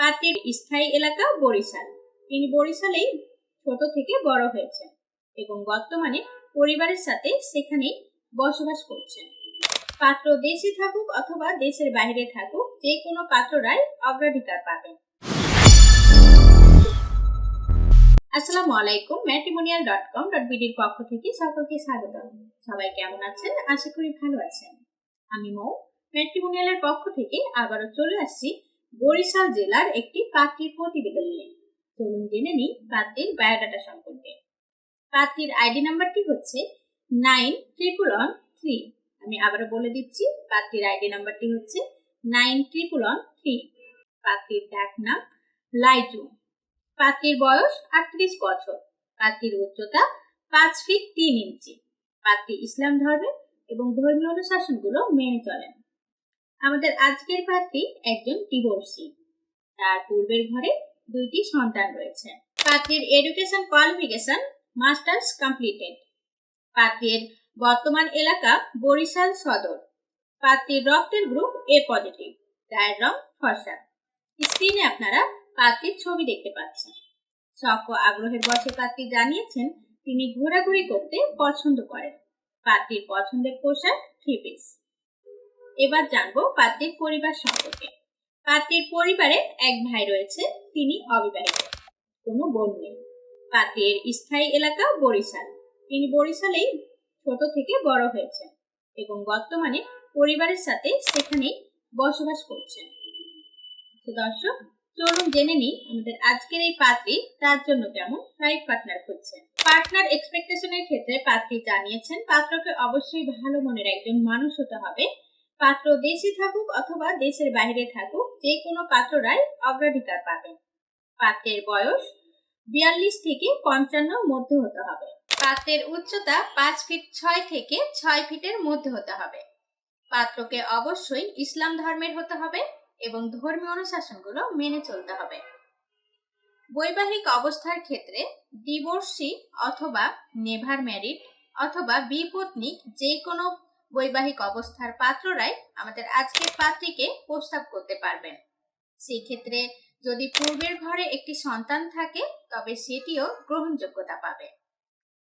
পাত্রীর স্থায়ী এলাকা বরিশাল। তিনি বরিশালেই ছোট থেকে বড় হয়েছেন এবং বর্তমানে পরিবারের সাথে সেখানেই বসবাস করছেন। পাত্র দেশে থাকুক অথবা দেশের বাইরে থাকুক, যে কোনো পাত্ররাই অগ্রাধিকার পাবেন। আসসালামু আলাইকুম ম্যাট্রিমোনিয়াল ডট কম ডট বিডির পক্ষ থেকে সকলকে স্বাগত সবাই কেমন আছেন? আশা করি ভালো আছেন। আমি মৌ ম্যাট্রিমোনিয়ালের পক্ষ থেকে আবারও চলে আসছি বরিশাল জেলার একটি পাত্রীর প্রতিবেদন নিয়ে। চলুন জেনে নিই পাত্রীর বায়োডাটা সম্পর্কে। পাত্রীর আইডি নাম্বারটি হচ্ছে নাইন ট্রিপল ওয়ান থ্রি। আমি আবারও বলে দিচ্ছি, পাত্রীর আইডি নাম্বারটি হচ্ছে নাইন ট্রিপল ওয়ান থ্রি। পাত্রীর ডাক নাম লাইজু। পাত্রীর বয়স আটত্রিশ বছর। পাত্রীর উচ্চতা পাঁচ ফিট তিন ইঞ্চি। পাত্রী ইসলাম ধর্মের এবং ধর্মীয় অনুশাসনগুলো মেনে চলেন। আমাদের আজকের পাত্রী একজন ডিভোর্সি তার পূর্বের ঘরে দুইটি সন্তান রয়েছে। পাত্রীর এডুকেশন কোয়ালিফিকেশন মাস্টার্স কমপ্লিটেড পাত্রীর বর্তমান এলাকা বরিশাল সদর। পাত্রীর রক্তের গ্রুপ এ পজিটিভ গায়ের রং ফর্সা। স্ক্রিনে আপনারা পাত্রীর ছবি দেখতে পাচ্ছেন। শখ ও আগ্রহের বসে পাত্রী জানিয়েছেন তিনি ঘোরাঘুরি করতে পছন্দ করেন। পাত্রীর পছন্দের পোশাক থ্রি পিস এবার জানব পাত্রীর পরিবার সম্পর্কে। পাত্রীর পরিবারে এক ভাই রয়েছে, তিনি অবিবাহিত। কোনো বোন নেই। পাত্রীর স্থায়ী এলাকা বরিশাল। তিনি বরিশালেই ছোট থেকে বড় হয়েছেন এবং বর্তমানে পরিবারের সাথে সেখানেই বসবাস করছেন। দর্শক, চলুন জেনে নিই আমাদের আজকের এই পাত্রী তার জন্য কেমন লাইফ পার্টনার খুঁজছেন পার্টনার এক্সপেকটেশনের ক্ষেত্রে পাত্রী জানিয়েছেন, পাত্রকে অবশ্যই ভালো মনের একজন মানুষ হতে হবে। পাত্র দেশে থাকুক অথবা দেশের বাইরে থাকুক, যে কোনো পাত্ররাই অগ্রাধিকার পাবেন। পাত্রের বয়স বিয়াল্লিশ থেকে পঞ্চান্ন মধ্যে হতে হবে। পাত্রের উচ্চতা পাঁচ ফিট ছয় থেকে ছয় ফিটের মধ্যে হতে হবে। পাত্রকে অবশ্যই ইসলাম ধর্মের হতে হবে এবং ধর্মীয় অনুশাসনগুলো মেনে চলতে হবে। বৈবাহিক অবস্থার ক্ষেত্রে ডিভোর্সি অথবা নেভার ম্যারিড অথবা বিপত্নিক যে কোনো বৈবাহিক অবস্থার পাত্ররাই আমাদের আজকের পাত্রীকে প্রস্তাব করতে পারবেন। সেই ক্ষেত্রে যদি পূর্বের ঘরে একটি সন্তান থাকে, তবে সেটিও গ্রহণযোগ্যতা পাবে।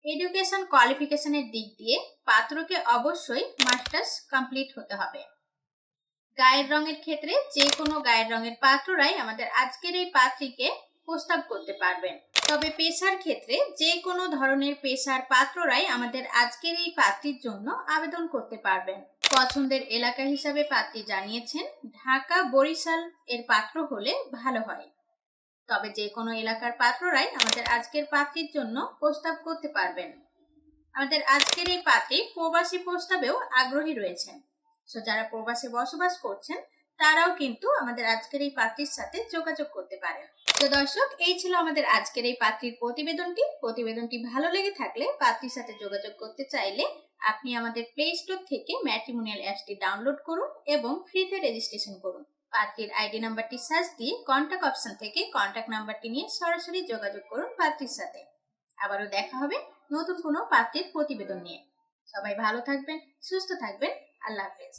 এডুকেশন কোয়ালিফিকেশনের দিক দিয়ে পাত্রকে অবশ্যই মাস্টার্স কমপ্লিট হতে হবে। গায়ের রঙের ক্ষেত্রে যে কোনো গায়ের রঙের পাত্ররাই আমাদের আজকের এই পাত্রীকে প্রস্তাব করতে পারবেন। তবে পেশার ক্ষেত্রে যে কোনো ধরনের পেশার পাত্ররাই আমাদের আজকের এই পাত্রীর জন্য আবেদন করতে পারবেন। পছন্দের এলাকা হিসাবে পাত্রী জানিয়েছেন, ঢাকা বরিশাল এর পাত্র হলে ভালো হয়। তবে যে কোনো এলাকার পাত্ররাই আমাদের আজকের পাত্রীর জন্য প্রস্তাব করতে পারবেন। আমাদের আজকের এই পাত্রী প্রবাসী প্রস্তাবেও আগ্রহী রয়েছেন। সো যারা প্রবাসে বসবাস করছেন তারাও কিন্তু আমাদের আজকের এই পাত্রীর সাথে যোগাযোগ করতে পারেন তো দর্শক, এই ছিল আমাদের আজকের এই পাত্রীর প্রতিবেদনটি। প্রতিবেদনটি ভালো লেগে থাকলে পাত্রীর সাথে যোগাযোগ করতে চাইলে আপনি আমাদের প্লে স্টোর থেকে ম্যাট্রিমোনিয়াল অ্যাপসটি ডাউনলোড করুন এবং ফ্রিতে রেজিস্ট্রেশন করুন। পাত্রীর আইডি নাম্বারটি সার্চ দিয়ে কন্ট্যাক্ট অপশন থেকে কন্ট্যাক্ট নাম্বারটি নিয়ে সরাসরি যোগাযোগ করুন পাত্রীর সাথে। আবারও দেখা হবে নতুন কোনো পাত্রীর প্রতিবেদন নিয়ে। সবাই ভালো থাকবেন, সুস্থ থাকবেন। আল্লাহ হাফেজ।